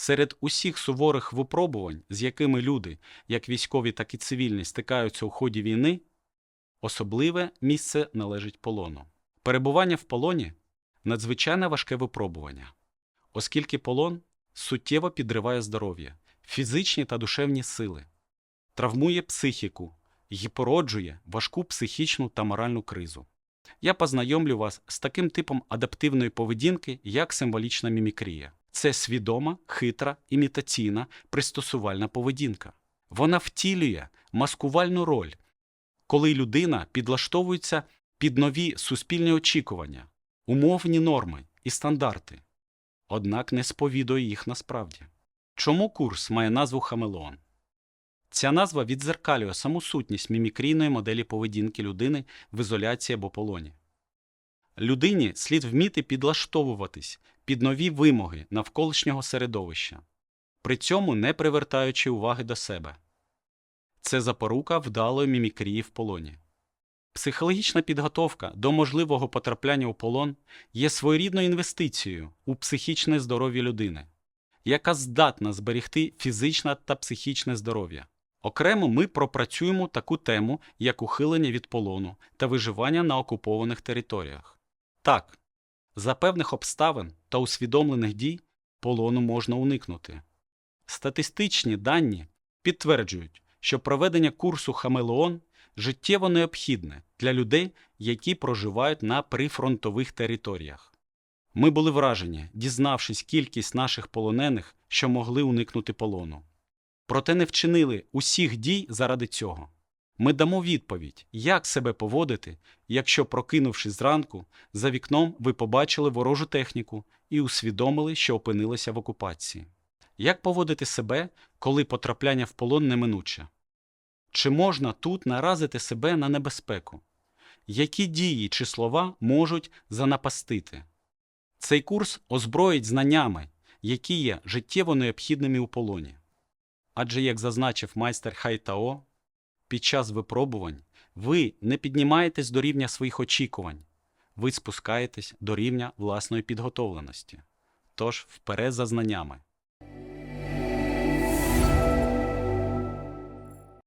Серед усіх суворих випробувань, з якими люди, як військові, так і цивільні, стикаються у ході війни, особливе місце належить полону. Перебування в полоні надзвичайно важке випробування, оскільки полон суттєво підриває здоров'я, фізичні та душевні сили, травмує психіку і породжує важку психічну та моральну кризу. Я познайомлю вас з таким типом адаптивної поведінки, як символічна мімікрія. Це свідома, хитра, імітаційна, пристосувальна поведінка. Вона втілює маскувальну роль, коли людина підлаштовується під нові суспільні очікування, умовні норми і стандарти, однак не сповідує їх насправді. Чому курс має назву Хамелеон? Ця назва відзеркалює саму сутність мімікрійної моделі поведінки людини в ізоляції або полоні. Людині слід вміти підлаштовуватись під нові вимоги навколишнього середовища, при цьому не привертаючи уваги до себе. Це запорука вдалої мімікрії в полоні. Психологічна підготовка до можливого потрапляння у полон є своєрідною інвестицією у психічне здоров'я людини, яка здатна зберегти фізичне та психічне здоров'я. Окремо ми пропрацюємо таку тему, як ухилення від полону та виживання на окупованих територіях. Так, за певних обставин та усвідомлених дій полону можна уникнути. Статистичні дані підтверджують, що проведення курсу Хамелеон життєво необхідне для людей, які проживають на прифронтових територіях. Ми були вражені, дізнавшись кількість наших полонених, що могли уникнути полону. Проте не вчинили усіх дій заради цього. Ми дамо відповідь, як себе поводити, якщо, прокинувшись зранку, за вікном ви побачили ворожу техніку і усвідомили, що опинилися в окупації. Як поводити себе, коли потрапляння в полон неминуче? Чи можна тут наразити себе на небезпеку? Які дії чи слова можуть занапастити? Цей курс озброїть знаннями, які є життєво необхідними у полоні. Адже, як зазначив майстер Хайтао, під час випробувань ви не піднімаєтесь до рівня своїх очікувань, ви спускаєтесь до рівня власної підготовленості. Тож вперед за знаннями.